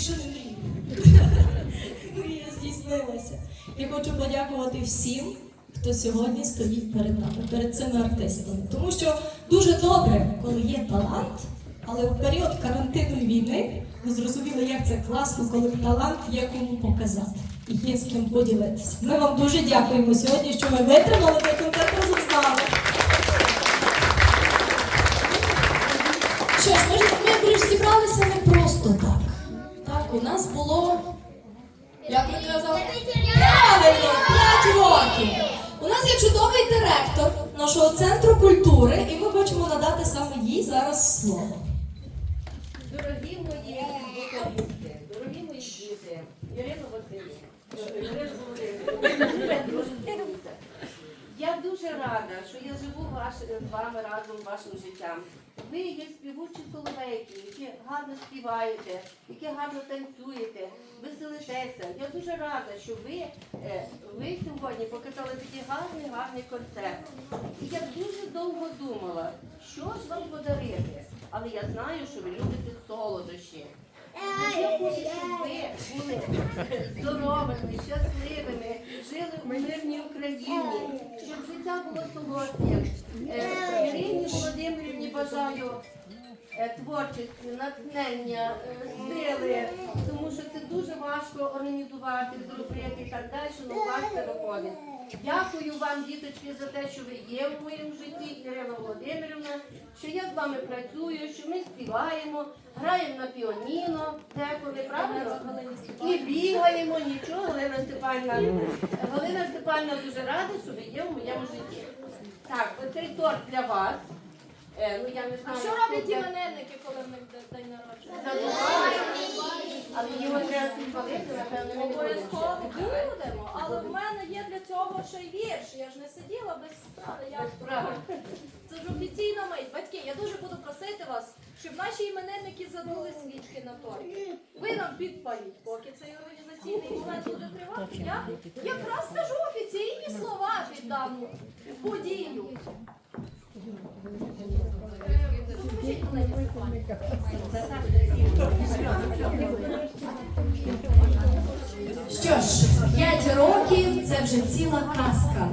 Більше не мрію. Мрія здійснилася. Я хочу подякувати всім, хто сьогодні стоїть перед нами, перед цими артистами. Тому що дуже добре, коли є талант, але в період карантину і війни ви зрозуміли, як це класно, коли талант є кому показати і є з ким поділитися. Ми вам дуже дякуємо сьогодні, що ви витримали цей концерт разом з нами. Нас було, як ви казали, правильно, 5 років. У нас є чудовий директор нашого центру культури, і ми хочемо надати саме їй зараз слово. Дорогі мої вокалісти, дорогі мої діти, Ірина Васильівна, Ірина Володимирівна, я дуже рада, що я живу ваш, з вами разом вашим життям. Ви є співучі соловейки, які гарно співаєте, які гарно танцюєте, веселитеся. Я дуже рада, що ви, е, ви сьогодні показали такий гарний, гарний концерт. І я дуже довго думала, що ж вам подарити. Але я знаю, що ви любите солодощі. Я хочу, щоб ви були здоровими, щасливими, в мирній Україні, щоб життя було солодке. Е, Ірині Володимирівні бажаю е, творчості, натхнення, е, сили, тому що це дуже важко організувати, зробити і так далі, але у вас це виходить. Дякую вам, діточки, за те, що ви є в моєму житті, Ірина Володимирівна, що я з вами працюю, що ми співаємо, граємо на піаніно, деколи, правильно? І бігаємо, нічого, Галина Степанівна. Галина Степанівна дуже рада, що ви є в моєму житті. Так, оцей торт для вас. Е, ну я не А що роблять іменинники, коли в них де- день народження? Але його треба підпалити, напевно, будемо. Обов'язково будемо, але в мене є для цього ще й вірш. Я ж не сиділа без справи. Я Без справи. Це ж офіційна мить. Батьки, я дуже буду просити вас, щоб наші іменинники задули свічки на торті. Ви нам підпаліть, поки цей організаційний момент буде тривати. Я якраз скажу офіційні слова під дану подію. Що ж, п'ять років це вже ціла казка,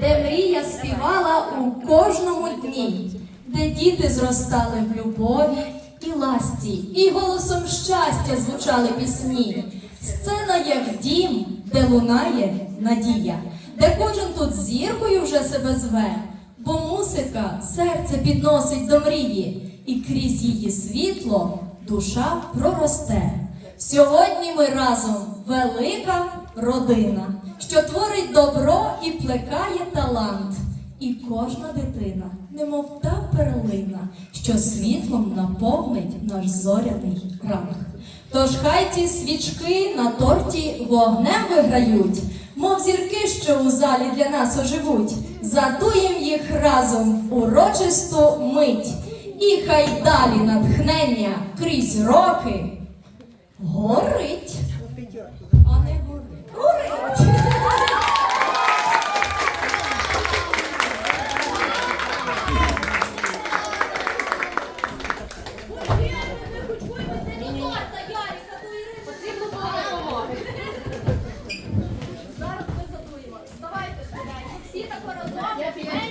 де мрія співала у кожному дні, де діти зростали в любові і ласті, і голосом щастя звучали пісні. Сцена як дім, де лунає надія, де кожен тут зіркою вже себе зве, бо музика серце підносить до мрії, і крізь її світло душа проросте. Сьогодні ми разом велика родина, що творить добро і плекає талант. І кожна дитина, немов та перлина, що світлом наповнить наш зоряний ранг. Тож хай ці свічки на торті вогнем виграють, мов зірки, що у залі для нас оживуть. Задуєм їх разом урочисту мить, і хай далі натхнення крізь роки горить. всі так разом.